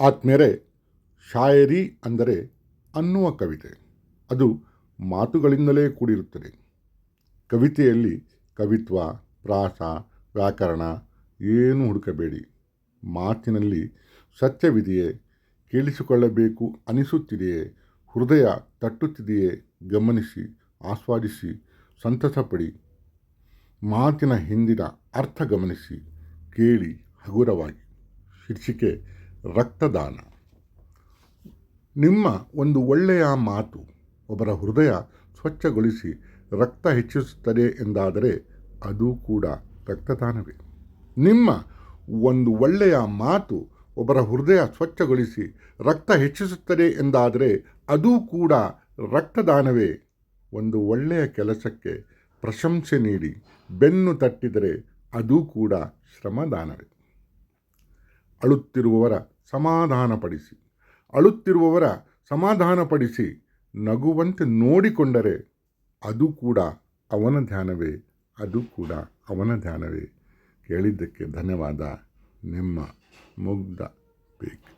ಆತ್ಮೇರೆ ಶಾಯರಿ ಅಂದರೆ ಅನ್ನುವ ಕವಿತೆ. ಅದು ಮಾತುಗಳಿಂದಲೇ ಕೂಡಿರುತ್ತದೆ. ಕವಿತೆಯಲ್ಲಿ ಕವಿತ್ವ, ಪ್ರಾಸ, ವ್ಯಾಕರಣ ಏನು ಹುಡುಕಬೇಡಿ. ಮಾತಿನಲ್ಲಿ ಸತ್ಯವಿದೆಯೇ, ಕೇಳಿಸಿಕೊಳ್ಳಬೇಕು ಅನಿಸುತ್ತಿದೆಯೇ, ಹೃದಯ ತಟ್ಟುತ್ತಿದೆಯೇ ಗಮನಿಸಿ, ಆಸ್ವಾದಿಸಿ, ಸಂತಸಪಡಿ. ಮಾತಿನ ಹಿಂದಿನ ಅರ್ಥ ಗಮನಿಸಿ, ಕೇಳಿ ಹಗುರವಾಗಿ. ಶೀರ್ಷಿಕೆ ರಕ್ತದಾನ. ನಿಮ್ಮ ಒಂದು ಒಳ್ಳೆಯ ಮಾತು ಒಬ್ಬರ ಹೃದಯ ಸ್ವಚ್ಛಗೊಳಿಸಿ ರಕ್ತ ಹೆಚ್ಚಿಸುತ್ತದೆ ಎಂದಾದರೆ ಅದು ಕೂಡ ರಕ್ತದಾನವೇ. ನಿಮ್ಮ ಒಂದು ಒಳ್ಳೆಯ ಮಾತು ಒಬ್ಬರ ಹೃದಯ ಸ್ವಚ್ಛಗೊಳಿಸಿ ರಕ್ತ ಹೆಚ್ಚಿಸುತ್ತದೆ ಎಂದಾದರೆ ಅದು ಕೂಡ ರಕ್ತದಾನವೇ. ಒಂದು ಒಳ್ಳೆಯ ಕೆಲಸಕ್ಕೆ ಪ್ರಶಂಸೆ ನೀಡಿ ಬೆನ್ನು ತಟ್ಟಿದರೆ ಅದು ಕೂಡ ಶ್ರಮದಾನವೇ. ಅಳುತ್ತಿರುವವರ ಸಮಾಧಾನಪಡಿಸಿ. ಅಳುತ್ತಿರುವವರ ಸಮಾಧಾನಪಡಿಸಿ ನಗುವಂತೆ ನೋಡಿಕೊಂಡರೆ ಅದು ಕೂಡ ಅವನ ಧ್ಯಾನವೇ, ಅದು ಕೂಡ ಅವನ ಧ್ಯಾನವೇ. ಕೇಳಿದ್ದಕ್ಕೆ ಧನ್ಯವಾದ. ನಿಮ್ಮ ಮುಗ್ಧ ಬೇಕ್